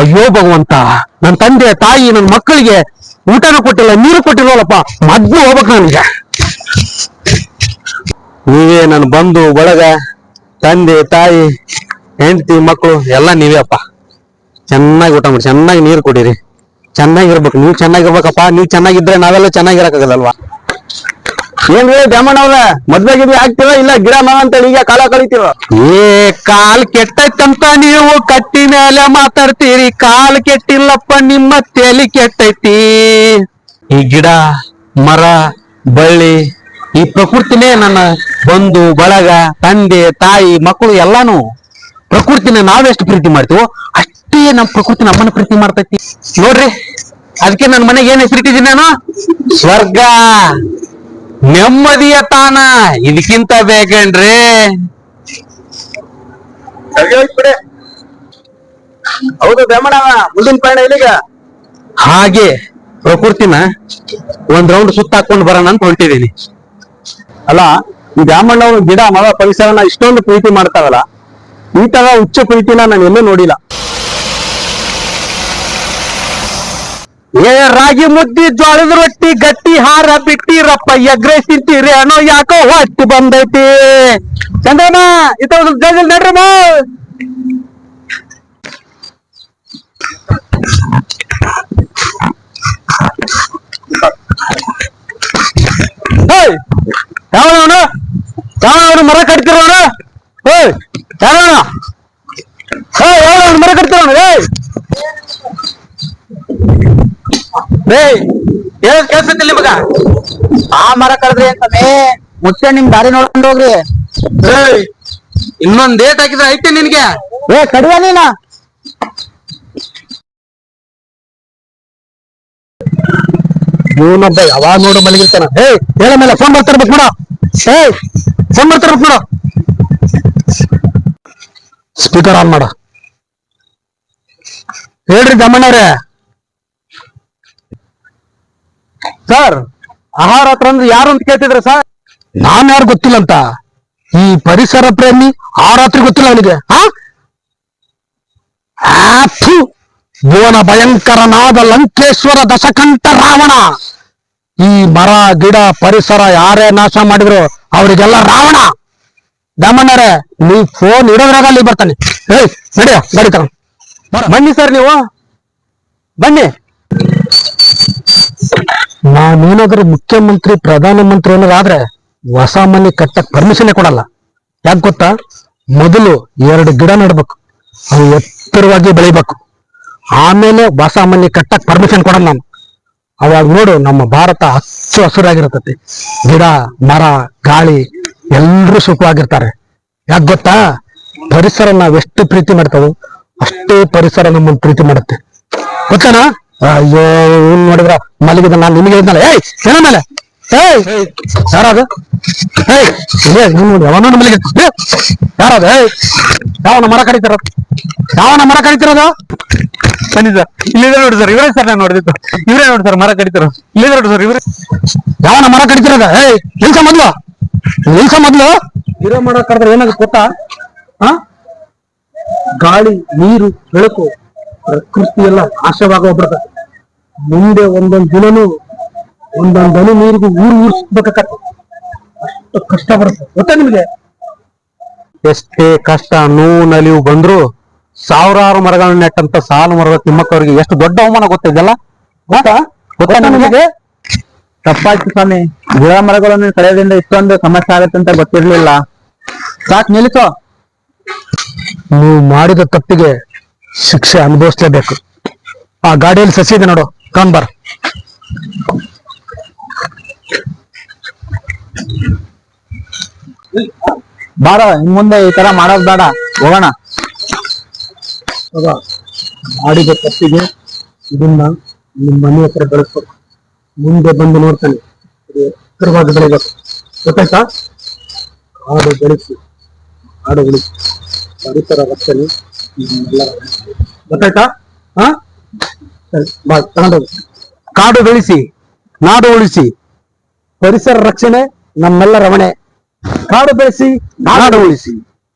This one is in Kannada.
ಅಯ್ಯೋ ಭಗವಂತ ನನ್ನ ತಂದೆ, ತಾಯಿ ನನ್ನ ಮಕ್ಕಳಿಗೆ ಊಟನೂ ಕೊಟ್ಟಿಲ್ಲ, ನೀರು ಕೊಟ್ಟಿರೋಲ್ಲಪ್ಪ ಮದ್ದು ಹೋಗ್ಬೇಕು ನನಗೆ. ನೀವೇ ನನ್ನ ಬಂಧು, ಬಳಗ, ತಂದೆ, ತಾಯಿ, ಹೆಂಡತಿ, ಮಕ್ಕಳು, ಎಲ್ಲ ನೀವೇ ಅಪ್ಪ ಚೆನ್ನಾಗಿ ಊಟ ಮಾಡಿ, ಚೆನ್ನಾಗಿ ನೀರು ಕೊಡಿರಿ. ಚೆನ್ನಾಗಿರ್ಬೇಕು, ನೀವು ಚೆನ್ನಾಗಿರ್ಬೇಕಪ್ಪ, ನೀವು ಚೆನ್ನಾಗಿದ್ರೆ ನಾವೆಲ್ಲ ಚೆನ್ನಾಗಿರಕ್ಕಾಗಲ್ಲಲ್ವಾ ಏನ್ರಿ ದ್ಯಾಮಣ್ಣ ಅವ್ರ ಮದ್ವೆ ಗಿದ್ವೆ ಇಲ್ಲ ಗಿಡ ಮಾ ಅಂತೇಳಿ ಈಗ ಕಾಲ ಕಳಿತೀವ ಏ, ಕಾಲ್ ಕೆಟ್ಟೈತಂತ ನೀವು ಕಟ್ಟಿ ಮೇಲೆ ಮಾತಾಡ್ತೀರಿ. ಕಾಲ್ ಕೆಟ್ಟಿಲ್ಲಪ್ಪ, ನಿಮ್ಮ ತಲೆ ಕೆಟ್ಟೈತಿ. ಈ ಗಿಡ, ಮರ, ಬಳ್ಳಿ, ಈ ಪ್ರಕೃತಿನೇ ನನ್ನ ಬಂಧು, ಬಳಗ, ತಂದೆ, ತಾಯಿ, ಮಕ್ಕಳು ಎಲ್ಲಾನು ಪ್ರಕೃತಿನ ನಾವೆಷ್ಟು ಪ್ರೀತಿ ಮಾಡ್ತೀವೋ, ಅಷ್ಟೇ ನಮ್ಮ ಪ್ರಕೃತಿ ನಮ್ಮನ್ನ ಪ್ರೀತಿ ಮಾಡ್ತೈತಿ. ನೋಡ್ರಿ, ಅದಕ್ಕೆ ನನ್ನ ಮನೆಗೆ ಏನ್ ಹೆಸರಿಟ್ಟಿದ್ದೀನಿ ನಾನು? ಸ್ವರ್ಗ. ನೆಮ್ಮದಿಯ ತಾನ ಇದಕ್ಕಿಂತ ಬೇಕೇನ್ರಿ ಹೌದು ಮುಂದಿನ ಪಯಣ ಇಲ್ಲಿಗ ಹಾಗೆ ಪ್ರಕೃತಿನ ಒಂದ್ ರೌಂಡ್ ಸುತ್ತ ಹಾಕೊಂಡು ಬರೋಣ ಅಂತ ಹೊಂಟಿದೀನಿ ಅಲ್ಲ ಈ ದ್ಯಾಮಣ್ಣ ಗಿಡ ಮರ ಪರಿಸರನ ಇಷ್ಟೊಂದು ಪ್ರೀತಿ ಮಾಡ್ತಾವಲ್ಲ ಈ ತರ ಹುಚ್ಚು ಪ್ರೀತಿನ ನಾನು ಎಲ್ಲೂ ನೋಡಿಲ್ಲ. ಏ, ರಾಗಿ ಮುದ್ದಿ, ಜೋಳದ ರೊಟ್ಟಿ, ಗಟ್ಟಿ ಹಾರ ಬಿಟ್ಟಿರಪ್ಪ ಎಗ್ರೆ ತಿಂತೀರಿ ಅನ್ನೋ ಯಾಕೋ ಹೊಟ್ಟಿ ಬಂದೈತಿ. ಚಂದ್ರಮ್ಮ, ಇತ್ತ ಜಲ್ದಿ ಮರ ಕಟ್ತಿರೋಣ ಹೇಯ್ ಯಾವನ ಹೇ ಯಾವನವನು ಮರ ಕಟ್ತಿರೋಣ ಏಯ್ ಏಯ್ ಏನ್ ಕೆಲ್ಸದಲ್ಲಿ ನಿಮಗ? ಆ ಮರ ಅಂತ ಮೇ ಮುಚ್ಚೆ ನಿಮ್ ದಾರಿ ನೋಡ್ಕೊಂಡು ಹೋಗ್ರಿ. ಏಯ್ ಇನ್ನೊಂದ್ ಡೇಟ್ ಹಾಕಿದ್ರೆ ಐತಿ ನಿನ್ಗೆ? ಏ ಕಡಿಯ ನೀನ. ಇವನೊಬ್ಬ ಯಾವಾಗ ನೋಡು ಮಲಗಿರ್ತಾನ? ಏ ಹೇಳ ಮೇಲೆ ಫೋನ್ ಬರ್ತಿರ್ಬೇಕು ನೋಡ. ಏ ಫೋನ್ ಬರ್ತಿರ್ಬೇಕು ನೋಡ. ಸ್ಪೀಕರ್ ಆನ್ ಮಾಡ. ಹೇಳ್ರಿ ದಮ್ಮಣ್ಣವ್ರೆ ಸರ್ ಆಹಾರ ಅಂದ್ರೆ ಯಾರು ಅಂತ ಕೇಳ್ತಿದ್ರ ಸರ್? ನಾನ್ ಯಾರು ಗೊತ್ತಿಲ್ಲ ಅಂತ ಈ ಪರಿಸರ ಪ್ರೇಮಿ ಆ ರಾತ್ರಿ ಗೊತ್ತಿಲ್ಲ ಅವನಿಗೆ. ಆಥು, ಭುವನ ಭಯಂಕರನಾದ ಲಂಕೇಶ್ವರ ದಶಕಂಠ ರಾವಣ. ಈ ಮರ ಗಿಡ ಪರಿಸರ ಯಾರೇ ನಾಶ ಮಾಡಿದ್ರು ಅವರಿಗೆಲ್ಲ ರಾವಣ. ದಮಣ್ಣರೇ ನೀ ಫೋನ್ ಇಡೋದ್ರಾಗ ಅಲ್ಲಿ ಬರ್ತಾನೆ. ಏಯ್ ನಡಿಯ ಗಾಡಿ ಬನ್ನಿ ಸರ್ ನೀವು. ಬನ್ನಿ. ನಾನೇನಾದ್ರೂ ಮುಖ್ಯಮಂತ್ರಿ, ಪ್ರಧಾನಮಂತ್ರಿ ಅನ್ನೋದಾದ್ರೆ ಹೊಸ ಮನೆ ಕಟ್ಟಕ್ ಪರ್ಮಿಷನ್ ಕೊಡಲ್ಲ. ಯಾಕೆ ಗೊತ್ತಾ? ಮೊದಲು ಎರಡು ಗಿಡ ನೆಡ್ಬೇಕು. ಅವು ಎತ್ತರವಾಗಿ ಬೆಳಿಬೇಕು. ಆಮೇಲೆ ಹೊಸ ಮನೆ ಕಟ್ಟಕ್ ಪರ್ಮಿಷನ್ ಕೊಡಲ್ಲ ನಾನು. ಅವಾಗ ನೋಡು, ನಮ್ಮ ಭಾರತ ಹಚ್ಚು ಹಸುರಾಗಿರ್ತತಿ. ಗಿಡ, ಮರ, ಗಾಳಿ ಎಲ್ಲರೂ ಸುಖವಾಗಿರ್ತಾರೆ. ಯಾಕೆ ಗೊತ್ತಾ? ಪರಿಸರ ನಾವೆಷ್ಟು ಪ್ರೀತಿ ಮಾಡ್ತಾವೋ ಅಷ್ಟೇ ಪರಿಸರ ನಮ್ಮನ್ನು ಪ್ರೀತಿ ಮಾಡುತ್ತೆ. ಗೊತ್ತೇನಾ? ಅಯ್ಯೋ, ಇವ್ನ್ ನೋಡಿದ್ರ ಮಲಗಿದ ನಾನು ನಿಮಗೆ ಹೇಳಿದ್ನಲ್ಲ. ಏಯ್ ಏನ ಮೇಲೆ. ಏಯ್, ಯಾರದು? ಏಯ್, ಇಲ್ಲೇ ನೀನ್ ನೋಡಿ ಅವನ ಮಲಗಿ ಯಾರದು? ಏಯ್, ಯಾವನ ಮರ ಕಡಿತಿರೋದು? ಯಾವನ ಮರ ಕಡಿತಿರೋದು? ಬನ್ನಿ ಸರ್ ಇಲ್ಲಿದೆ ನೋಡಿ ಸರ್, ಇವರೇ ಸರ್ ನಾನು ನೋಡಿದ್ದು ಇವರೇ ನೋಡಿ ಸರ್, ಮರ ಕಡಿತಿರೋ ಇಲ್ಲಿದೆ ನೋಡಿ ಸರ್, ಇವರೇ. ಯಾವನ ಮರ ಕಡಿತಿರೋದ? ಏಯ್, ನಿಲ್ಸ ಮೊದ್ಲು. ನಿಲ್ಸ ಮೊದ್ಲು. ಗಿಡ ಮರ ಕಡಿದ್ರೆ ಏನಾಗುತ್ತೆ ಗೊತ್ತಾ ಹಾ ಗಾಳಿ, ನೀರು, ಬೆಳಕು. ಪ್ರಕೃತಿ ಎಲ್ಲ ನಾಶವಾಗೋಗ್ಬಿಡ್ತದೆ ಮುಂದೆ ಒಂದೊಂದ್ ದಿನನೂ ಒಂದೊಂದ್ ದನಿ ನೀರಿಗೂ ಊರು ಊರಿಸ್ಬೇಕಾಗತ್ತೆ ಅಷ್ಟು ಕಷ್ಟ ಬರುತ್ತೆ. ಗೊತ್ತಾ ನಿಮ್ಗೆ? ಎಷ್ಟೇ ಕಷ್ಟ ನೋವು ನಲಿವು ಬಂದ್ರು ಸಾವಿರಾರು ಮರಗಳನ್ನ ನೆಟ್ಟಂತ ಸಾಲು ಮರದ ತಿಮ್ಮಕ್ಕವರಿಗೆ ಎಷ್ಟು ದೊಡ್ಡ ಅವಮಾನ ಗೊತ್ತಿದೆಯಲ್ಲ ಗೊತ್ತಾ? ಗೊತ್ತಾ ನಿಮಗೆ? ತಪ್ಪಾಯ್ತು ಸ್ವಾಮಿ. ಗಿಡ ಮರಗಳನ್ನು ಕಳೆಯೋದ್ರಿಂದ ಇಷ್ಟೊಂದು ಸಮಸ್ಯೆ ಆಗತ್ತೆ ಅಂತ ಗೊತ್ತಿರ್ಲಿಲ್ಲ. ಸಾಕ್ ನಿಲ್ಲಿಸೋ. ನೀವು ಮಾಡಿದ ತಪ್ಪಿಗೆ ಶಿಕ್ಷೆ ಅನುಭವಿಸ್ಲೇಬೇಕು. ಆ ಗಾಡಿಯಲ್ಲಿ ಸಸಿ ಇದೆ ನೋಡು ಕಾಣ್ಬಾರ ಬಾರ, ಇನ್ ಮುಂದೆ ಈ ತರ ಮಾಡೋದ್ ಬೇಡ, ಹೋಗೋಣ. ಮಾಡಿದ ತಪ್ಪಿಗೆ ಇದನ್ನ ನಿಮ್ ಮನೆ ಹತ್ರ ಬೆಳೆಸ್ಬೇಕು. ಮುಂದೆ ಬಂದು ನೋಡ್ತಾನೆ. ಇದು ಎತ್ತರವಾಗಿ ಬೆಳಿಬೇಕು. ಗೊತ್ತಾಯ್ತಾ? ಕಾಡು ಬೆಳೆಸಿ ಕಾಡು ಉಳಿಸಿ ಪರಿಸರ ರಕ್ಷಣೆ. ಗೊತ್ತಾಯ್ತಾ? ಹಾ? ಕಾಡು ಬೆಳೆಸಿ ನಾಡು ಉಳಿಸಿ ಪರಿಸರ ರಕ್ಷಣೆ ನಮ್ಮೆಲ್ಲರ ಹೊಣೆ ಕಾಡು ಬೆಳೆಸಿ ನಾಡು ಉಳಿಸಿ.